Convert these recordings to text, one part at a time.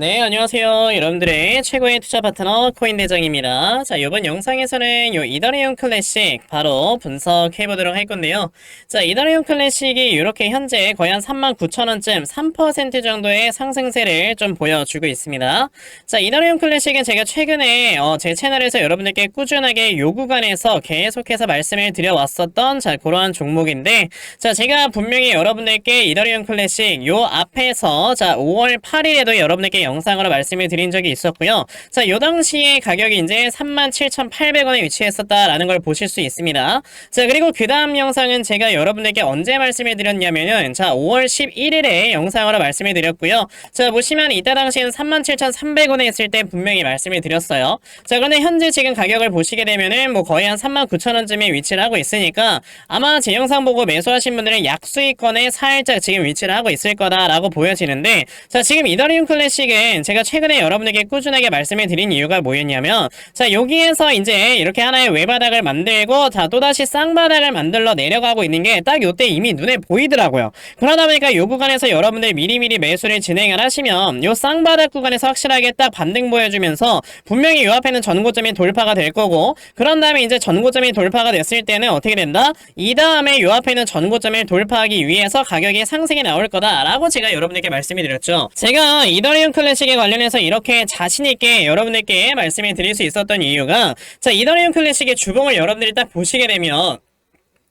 네, 안녕하세요. 여러분들의 최고의 투자 파트너 코인 대장입니다. 자, 이번 영상에서는 요 이더리움 클래식 바로 분석해 보도록 할 건데요. 자, 이더리움 클래식이 이렇게 현재 거의 한 39,000원쯤 3% 정도의 상승세를 좀 보여주고 있습니다. 자, 이더리움 클래식은 제가 최근에 어, 제 채널에서 여러분들께 꾸준하게 요 구간에서 계속해서 말씀을 드려왔었던 자, 그러한 종목인데 자, 제가 분명히 여러분들께 이더리움 클래식 요 앞에서 자, 5월 8일에도 여러분들께 영상으로 말씀을 드린 적이 있었고요. 자, 요 당시에 가격이 이제 37,800원에 위치했었다라는 걸 보실 수 있습니다. 자, 그리고 그 다음 영상은 제가 여러분들께 언제 말씀을 드렸냐면은 자, 5월 11일에 영상으로 말씀을 드렸고요. 자, 보시면 이때 당시에는 37,300원에 있을 때 분명히 말씀을 드렸어요. 자, 그런데 현재 지금 가격을 보시게 되면은 뭐 거의 한 39,000원쯤에 위치를 하고 있으니까 아마 제 영상 보고 매수하신 분들은 약수익권에 살짝 지금 위치를 하고 있을 거다라고 보여지는데 자, 지금 이더리움 클래식 은 제가 최근에 여러분에게 꾸준하게 말씀을 드린 이유가 뭐였냐면 자, 여기에서 이제 이렇게 하나의 외바닥을 만들고 자, 또다시 쌍바닥을 만들러 내려가고 있는 게 딱 요때 이미 눈에 보이더라고요. 그러다 보니까 요 구간에서 여러분들 미리미리 매수를 진행을 하시면 요 쌍바닥 구간에서 확실하게 딱 반등 보여주면서 분명히 요 앞에는 전고점이 돌파가 될 거고 그런 다음에 이제 전고점이 돌파가 됐을 때는 어떻게 된다? 이 다음에 요 앞에는 전고점을 돌파하기 위해서 가격이 상승이 나올 거다라고 제가 여러분에게 말씀을 드렸죠. 제가 이더리움 클 래식에 관련해서 이렇게 자신있게 여러분들께 말씀을 드릴 수 있었던 이유가 자 이더리움 클래식의 주봉을 여러분들이 딱 보시게 되면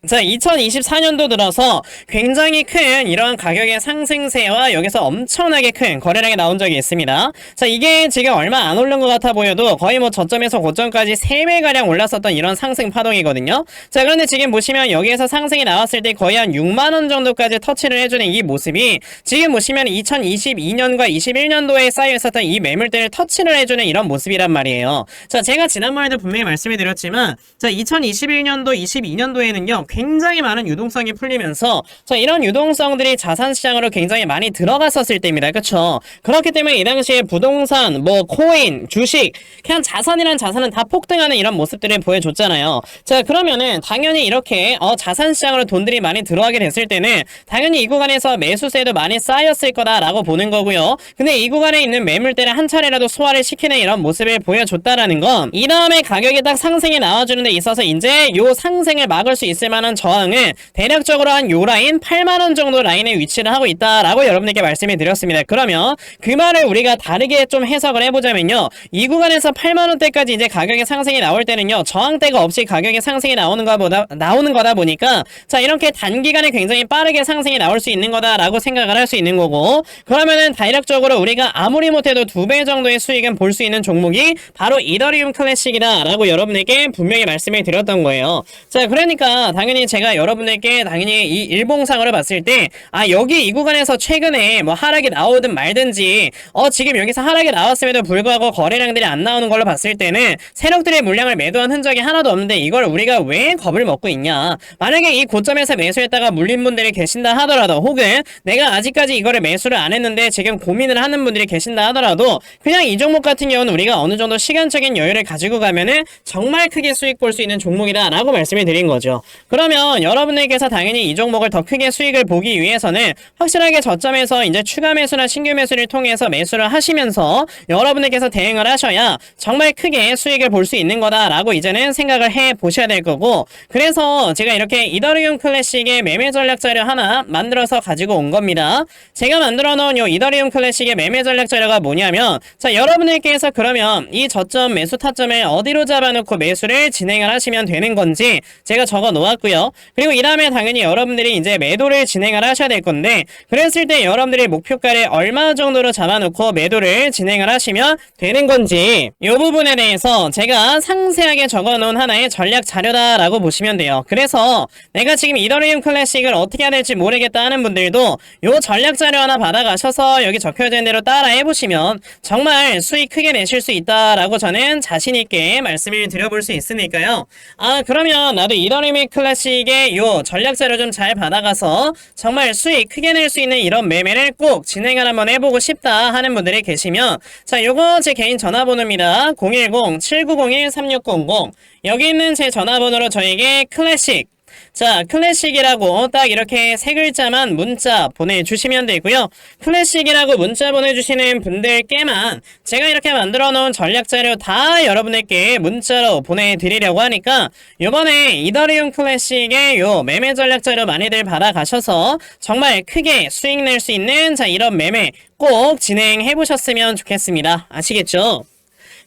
자, 2024년도 들어서 굉장히 큰 이러한 가격의 상승세와 여기서 엄청나게 큰 거래량이 나온 적이 있습니다. 자, 이게 지금 얼마 안 오른 것 같아 보여도 거의 뭐 저점에서 고점까지 3배가량 올랐었던 이런 상승 파동이거든요. 자, 그런데 지금 보시면 여기에서 상승이 나왔을 때 거의 한 6만원 정도까지 터치를 해주는 이 모습이 지금 보시면 2022년과 21년도에 쌓여 있었던 이 매물대를 터치를 해주는 이런 모습이란 말이에요. 자, 제가 지난번에도 분명히 말씀을 드렸지만 자, 2021년도, 22년도에는요, 굉장히 많은 유동성이 풀리면서 자 이런 유동성들이 자산 시장으로 굉장히 많이 들어갔었을 때입니다. 그렇죠? 그렇기 때문에 이 당시에 부동산, 뭐 코인, 주식 그냥 자산이란 자산은 다 폭등하는 이런 모습들을 보여줬잖아요. 자 그러면은 당연히 이렇게 어 자산 시장으로 돈들이 많이 들어가게 됐을 때는 당연히 이 구간에서 매수세도 많이 쌓였을 거다라고 보는 거고요. 근데 이 구간에 있는 매물대를 한 차례라도 소화를 시키는 이런 모습을 보여줬다라는 건 이 다음에 가격이 딱 상승이 나와주는 데 있어서 이제 요 상승을 막을 수 있을 만한 저항은 대략적으로 한 요 라인 8만원 정도 라인에 위치를 하고 있다라고 여러분에게 말씀을 드렸습니다. 그러면 그 말을 우리가 다르게 좀 해석을 해보자면요. 이 구간에서 8만원대까지 이제 가격의 상승이 나올 때는요. 저항대가 없이 가격의 상승이 나오는 거보다, 나오는 거다 보니까 자, 이렇게 단기간에 굉장히 빠르게 상승이 나올 수 있는 거다라고 생각을 할 수 있는 거고 그러면은 대략적으로 우리가 아무리 못해도 두 배 정도의 수익은 볼 수 있는 종목이 바로 이더리움 클래식이다라고 여러분에게 분명히 말씀을 드렸던 거예요. 자, 그러니까 당 연히 제가 여러분에게 당연히 이 일봉상으로 봤을 때 아 여기 이 구간에서 최근에 뭐 하락이 나오든 말든지 어 지금 여기서 하락이 나왔음에도 불구하고 거래량들이 안 나오는 걸로 봤을 때는 세력들의 물량을 매도한 흔적이 하나도 없는데 이걸 우리가 왜 겁을 먹고 있냐? 만약에 이 고점에서 매수했다가 물린 분들이 계신다 하더라도 혹은 내가 아직까지 이거를 매수를 안 했는데 지금 고민을 하는 분들이 계신다 하더라도 그냥 이 종목 같은 경우는 우리가 어느 정도 시간적인 여유를 가지고 가면은 정말 크게 수익 볼 수 있는 종목이다 라고 말씀을 드린 거죠 그러면 여러분들께서 당연히 이 종목을 더 크게 수익을 보기 위해서는 확실하게 저점에서 이제 추가 매수나 신규 매수를 통해서 매수를 하시면서 여러분들께서 대응을 하셔야 정말 크게 수익을 볼 수 있는 거다라고 이제는 생각을 해 보셔야 될 거고 그래서 제가 이렇게 이더리움 클래식의 매매 전략 자료 하나 만들어서 가지고 온 겁니다. 제가 만들어 놓은 요 이더리움 클래식의 매매 전략 자료가 뭐냐면 자 여러분들께서 그러면 이 저점 매수 타점을 어디로 잡아놓고 매수를 진행을 하시면 되는 건지 제가 적어 놓았고요. 그리고 이 다음에 당연히 여러분들이 이제 매도를 진행을 하셔야 될 건데 그랬을 때 여러분들이 목표가를 얼마 정도로 잡아놓고 매도를 진행을 하시면 되는 건지 이 부분에 대해서 제가 상세하게 적어놓은 하나의 전략 자료다라고 보시면 돼요. 그래서 내가 지금 이더리움 클래식을 어떻게 해야 될지 모르겠다 하는 분들도 이 전략 자료 하나 받아가셔서 여기 적혀진 대로 따라 해보시면 정말 수익 크게 내실 수 있다라고 저는 자신있게 말씀을 드려볼 수 있으니까요. 아 그러면 나도 이더리움 클래식 의이 전략 자료 좀 잘 받아가서 정말 수익 크게 낼 수 있는 이런 매매를 꼭 진행을 한번 해보고 싶다 하는 분들이 계시면 자 요거 제 개인 전화번호입니다. 010-7901-3600 여기 있는 제 전화번호로 저에게 클래식 자, 클래식이라고 딱 이렇게 세 글자만 문자 보내주시면 되고요. 클래식이라고 문자 보내주시는 분들께만 제가 이렇게 만들어 놓은 전략 자료 다 여러분들께 문자로 보내드리려고 하니까 요번에 이더리움 클래식의 요 매매 전략 자료 많이들 받아가셔서 정말 크게 수익 낼 수 있는 자 이런 매매 꼭 진행해 보셨으면 좋겠습니다. 아시겠죠?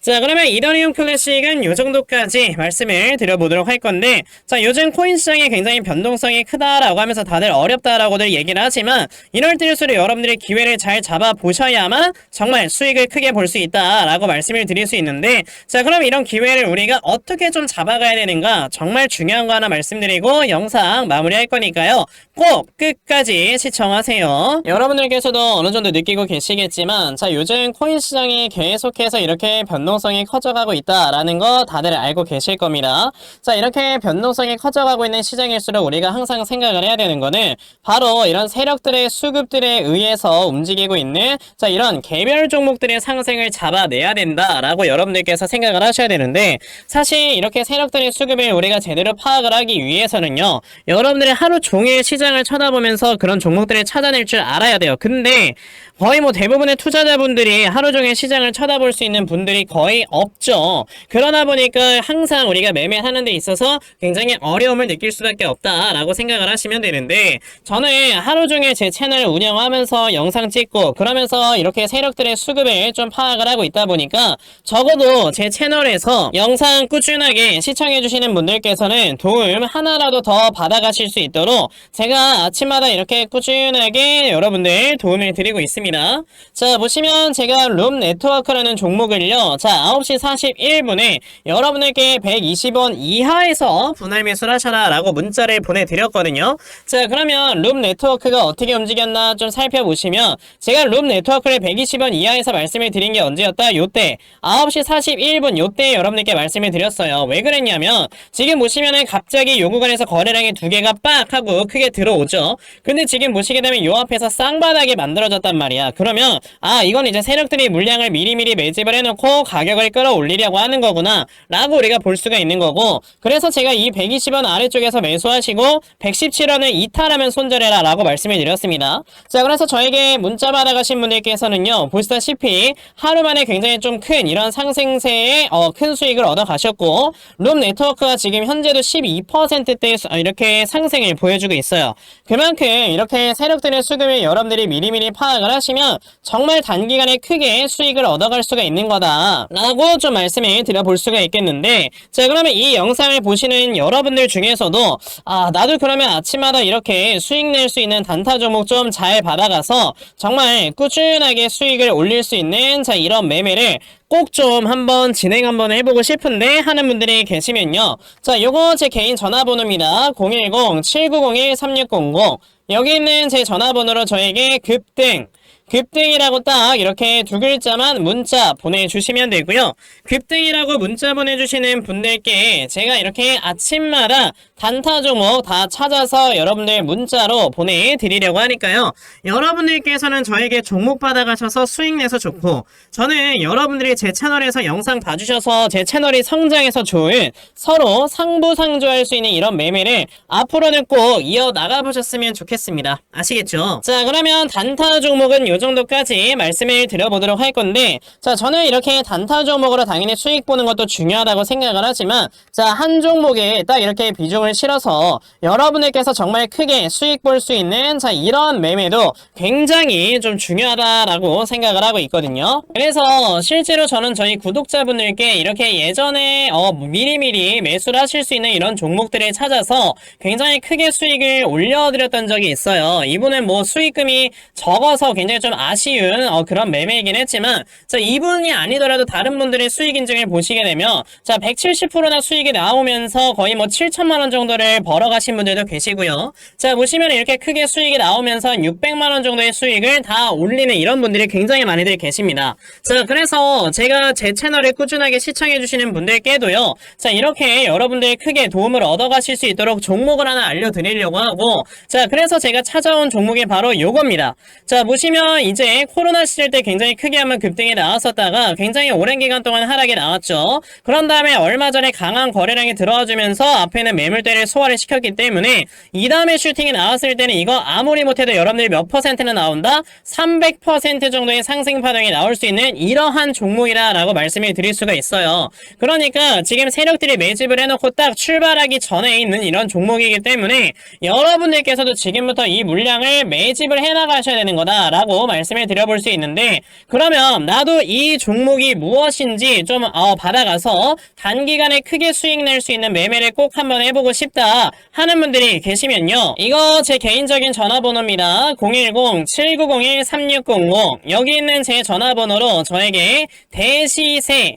자 그러면 이더리움 클래식은 요 정도까지 말씀을 드려보도록 할 건데 자 요즘 코인 시장이 굉장히 변동성이 크다라고 하면서 다들 어렵다라고들 얘기를 하지만 이럴 때일수록 여러분들이 기회를 잘 잡아 보셔야만 정말 수익을 크게 볼 수 있다라고 말씀을 드릴 수 있는데 자 그럼 이런 기회를 우리가 어떻게 좀 잡아가야 되는가? 정말 중요한 거 하나 말씀드리고 영상 마무리할 거니까요. 꼭 끝까지 시청하세요. 여러분들께서도 어느 정도 느끼고 계시겠지만 자 요즘 코인 시장이 계속해서 이렇게 변동 성이 커져가고 있다라는 거 다들 알고 계실 겁니다. 자 이렇게 변동성이 커져가고 있는 시장일수록 우리가 항상 생각을 해야 되는 거는 바로 이런 세력들의 수급들에 의해서 움직이고 있는 자 이런 개별 종목들의 상승을 잡아내야 된다라고 여러분들께서 생각을 하셔야 되는데 사실 이렇게 세력들의 수급을 우리가 제대로 파악을 하기 위해서는요 여러분들이 하루 종일 시장을 쳐다보면서 그런 종목들을 찾아낼 줄 알아야 돼요. 근데 거의 뭐 대부분의 투자자분들이 하루 종일 시장을 쳐다볼 수 있는 분들이 거의 없죠. 그러다 보니까 항상 우리가 매매하는 데 있어서 굉장히 어려움을 느낄 수밖에 없다라고 생각을 하시면 되는데 저는 하루 종일 제 채널을 운영하면서 영상 찍고 그러면서 이렇게 세력들의 수급을 좀 파악을 하고 있다 보니까 적어도 제 채널에서 영상 꾸준하게 시청해주시는 분들께서는 도움 하나라도 더 받아가실 수 있도록 제가 아침마다 이렇게 꾸준하게 여러분들 도움을 드리고 있습니다. 자, 보시면 제가 룸 네트워크라는 종목을요. 자, 9시 41분에 여러분에게 120원 이하에서 분할 매수하셔라 라고 문자를 보내드렸거든요. 자, 그러면 룸 네트워크가 어떻게 움직였나 좀 살펴보시면 제가 룸 네트워크를 120원 이하에서 말씀을 드린 게 언제였다? 요때 9시 41분 요때 여러분들께 말씀을 드렸어요. 왜 그랬냐면 지금 보시면은 갑자기 요 구간에서 거래량이 두 개가 빡 하고 크게 들어오죠. 근데 지금 보시게 되면 요 앞에서 쌍바닥이 만들어졌단 말이야. 그러면 아 이건 이제 세력들이 물량을 미리미리 매집을 해놓고 가 격을 끌어올리려고 하는 거구나 라고 우리가 볼 수가 있는 거고 그래서 제가 이 120원 아래쪽에서 매수하시고 117원을 이탈하면 손절해라 라고 말씀을 드렸습니다. 자 그래서 저에게 문자 받아가신 분들께서는요 보시다시피 하루 만에 굉장히 좀 큰 이런 상승세에 어, 큰 수익을 얻어 가셨고 룸 네트워크가 지금 현재도 12%대 이렇게 상승을 보여주고 있어요. 그만큼 이렇게 세력들의 수급을 여러분들이 미리미리 파악을 하시면 정말 단기간에 크게 수익을 얻어갈 수가 있는 거다 라고 좀 말씀을 드려볼 수가 있겠는데 자 그러면 이 영상을 보시는 여러분들 중에서도 아 나도 그러면 아침마다 이렇게 수익 낼 수 있는 단타 종목 좀 잘 받아가서 정말 꾸준하게 수익을 올릴 수 있는 자 이런 매매를 꼭좀 한번 진행 한번 해보고 싶은데 하는 분들이 계시면요. 자, 요거 제 개인 전화번호입니다. 010-7901-3600 여기 있는 제 전화번호로 저에게 급등 급등이라고 딱 이렇게 두 글자만 문자 보내주시면 되고요. 급등이라고 문자 보내주시는 분들께 제가 이렇게 아침마다 단타 종목 다 찾아서 여러분들 문자로 보내드리려고 하니까요. 여러분들께서는 저에게 종목 받아가셔서 수익 내서 좋고 저는 여러분들이 제 채널에서 영상 봐주셔서 제 채널이 성장해서 좋은 서로 상부상조할 수 있는 이런 매매를 앞으로는 꼭 이어 나가 보셨으면 좋겠습니다. 아시겠죠? 자 그러면 단타 종목은 요 정도까지 말씀을 드려보도록 할 건데 자 저는 이렇게 단타 종목으로 당연히 수익 보는 것도 중요하다고 생각을 하지만 자 한 종목에 딱 이렇게 비중을 실어서 여러분들께서 정말 크게 수익 볼 수 있는 자 이런 매매도 굉장히 좀 중요하다라고 생각을 하고 있거든요. 그래서 실제로 저는 저희 구독자분들께 이렇게 예전에 어 미리미리 매수를 하실 수 있는 이런 종목들을 찾아서 굉장히 크게 수익을 올려드렸던 적이 있어요. 이분은 뭐 수익금이 적어서 굉장히 좀 아쉬운 어, 그런 매매이긴 했지만 자 이분이 아니더라도 다른 분들의 수익 인증을 보시게 되면 자 170%나 수익이 나오면서 거의 뭐 7천만 원 정도 를 벌어가신 분들도 계시고요. 자 보시면 이렇게 크게 수익이 나오면서 600만 원 정도의 수익을 다 올리는 이런 분들이 굉장히 많이들 계십니다. 자 그래서 제가 제 채널을 꾸준하게 시청해주시는 분들께도요. 자 이렇게 여러분들 크게 도움을 얻어가실 수 있도록 종목을 하나 알려드리려고 하고 자 그래서 제가 찾아온 종목이 바로 요겁니다. 자 보시면 이제 코로나 시절 때 굉장히 크게 한번 급등이 나왔었다가 굉장히 오랜 기간 동안 하락이 나왔죠. 그런 다음에 얼마 전에 강한 거래량이 들어와주면서 앞에는 매물대 를 소화를 시켰기 때문에 이 다음에 슈팅이 나왔을 때는 이거 아무리 못해도 여러분들이 몇 퍼센트나 나온다? 300% 정도의 상승 파동이 나올 수 있는 이러한 종목이라라고 말씀을 드릴 수가 있어요. 그러니까 지금 세력들이 매집을 해놓고 딱 출발하기 전에 있는 이런 종목이기 때문에 여러분들께서도 지금부터 이 물량을 매집을 해나가셔야 되는 거다라고 말씀을 드려볼 수 있는데 그러면 나도 이 종목이 무엇인지 좀 어, 받아가서 단기간에 크게 수익 낼 수 있는 매매를 꼭 한번 해보고 싶다 하는 분들이 계시면요. 이거 제 개인적인 전화번호입니다. 010-7901-3600 여기 있는 제 전화번호로 저에게 대시세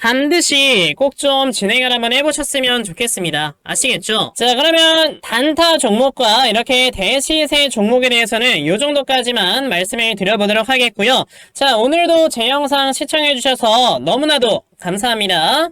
반드시 꼭 좀 진행을 한번 해보셨으면 좋겠습니다. 아시겠죠? 자, 그러면 단타 종목과 이렇게 대시세 종목에 대해서는 이 정도까지만 말씀을 드려보도록 하겠고요. 자, 오늘도 제 영상 시청해주셔서 너무나도 감사합니다.